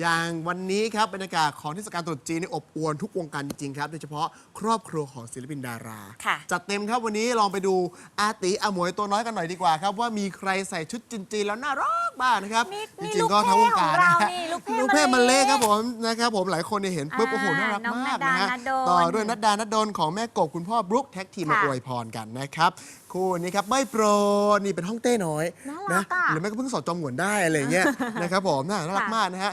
อย่างวันนี้ครับบรรยากาศของเทศกาลตรุษจีนนี่อบอวลทุกวงการจริงๆครับโดยเฉพาะครอบครัวของศิลปินดารา ค่ะ จัดเต็มครับวันนี้ลองไปดูอาติอาหมวยตัวน้อยกันหน่อยดีกว่าครับ ว่ามีใครใส่ชุดจีนๆแล้วน่ารักบ้างนะครับ นี่จนี่ริงๆก็ทั้งวงการนะฮะลูกเพ่ของเรานี่ลูลูกกเพ่เพ่มะมาเล่เล่ครับผมนะครับผมหลายคนเนี่ยเห็นปุ๊บโอ้โหน่ารักน้องมากนัดดานะฮะนัดดล ต่อด้วยนัดดานัดดนของแม่กบคุณพ่อบรุ๊คแท็กทีมมาค่ะอวยพรกันนะครับคู่นี้ครับไม่โปรนี่เป็นห้องเต้น้อยน่ารันะกอะ หรือไม่ก็เพิ่งสอดจอมหวนได้อะไรอย่างเงี้ยนะครับผมน่ารักค่ะมากนะฮะ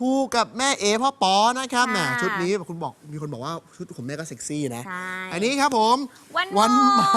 ผู้กับแม่เอพ่อป๋อนะครับค่ะน่ะชุดนี้คุณบอกมีคนบอกว่าชุดของแม่ก็เซ็กซี่นะ ใช่ อันนี้ครับผมวันโม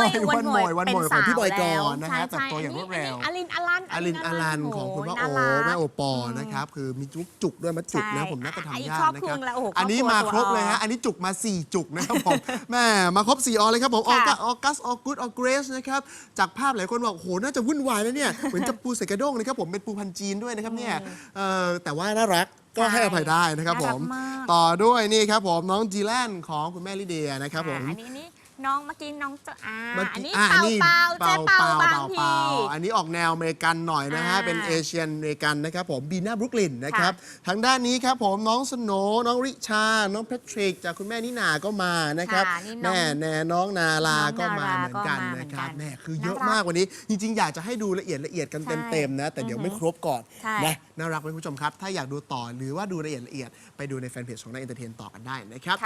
ยวันโมยวันโมยของพี่บอยกเป็นรสาวนะแล้ฮะวแต่งตัวอย่างรวดเร็วอันนี้อลินอลันอลินอลันของคุณพ่อโอน่รักแม่โอปอนะครับคือมีจุกจุกด้วยมาจุกนะใช่ผมน่าจะอะอีทำกยาครอกบนะครัควรับหนึ่งแล้วโอ้โหอันนี้ครอบครัวมาครบเลยตัวฮะอันนี้จุกมา 4 จุกนะครับผมแม่มาครบ 4 ออเลยครับผมออค่ะกัสออกัสออกูดออเกรสนะครับจากภาพหลายคนบอกโอ้โหน่าจะวุ่นวายนะเนี่ยเหมือนจะปูใส่กระด้งนะครับผมเป็นปูพันจีนด้วยนะครับเนี่ยเออแต่ว่าน่ารักก็ใช่ให้อภัยได้นะครับผน่ารัมกมาก ต่อด้วยนี่ครับผมน้องจีแลนของคุณแม่ลิเดียนะครับผมอ่าอันนี้อัน นี้น้องเมื่อกี้น้องจะอ่าเมื่อันนี้ะเป่าเป่าเจ๊เป่าบางเป่าพี อันนี้ออกแนวอเมริกันหน่อยนะฮะ อ่าเป็นเอเชียนอเมริกันนะครับผมบีน่าบรุกลินนะครับ ทางด้านนี้ครับผมน้องสโหนน้องริชา น้องแพทริก จากคุณแม่นิน่าก็มานะครับค่ะนี่น้องแม่แน่น้องนาลาน้องก็มานาราเหมือนกันก็มาเหมืนะอนคกัรับนแม่คือเยอะน่ารักมากกว่านี้ จริง ๆ อยากจะให้ดูละเอียดละเอียดกันใช่เต็มๆนะ แต่เดี๋ยวไม่ครบก่อนใช่ นะน่ารักไหมคุณผู้ชมครับ ถ้าอยากดูต่อหรือว่าดูละเอียดละเอียดไปดูในแฟนเพจของนายเอนเตอร์เทนต่อกันได้นะครับ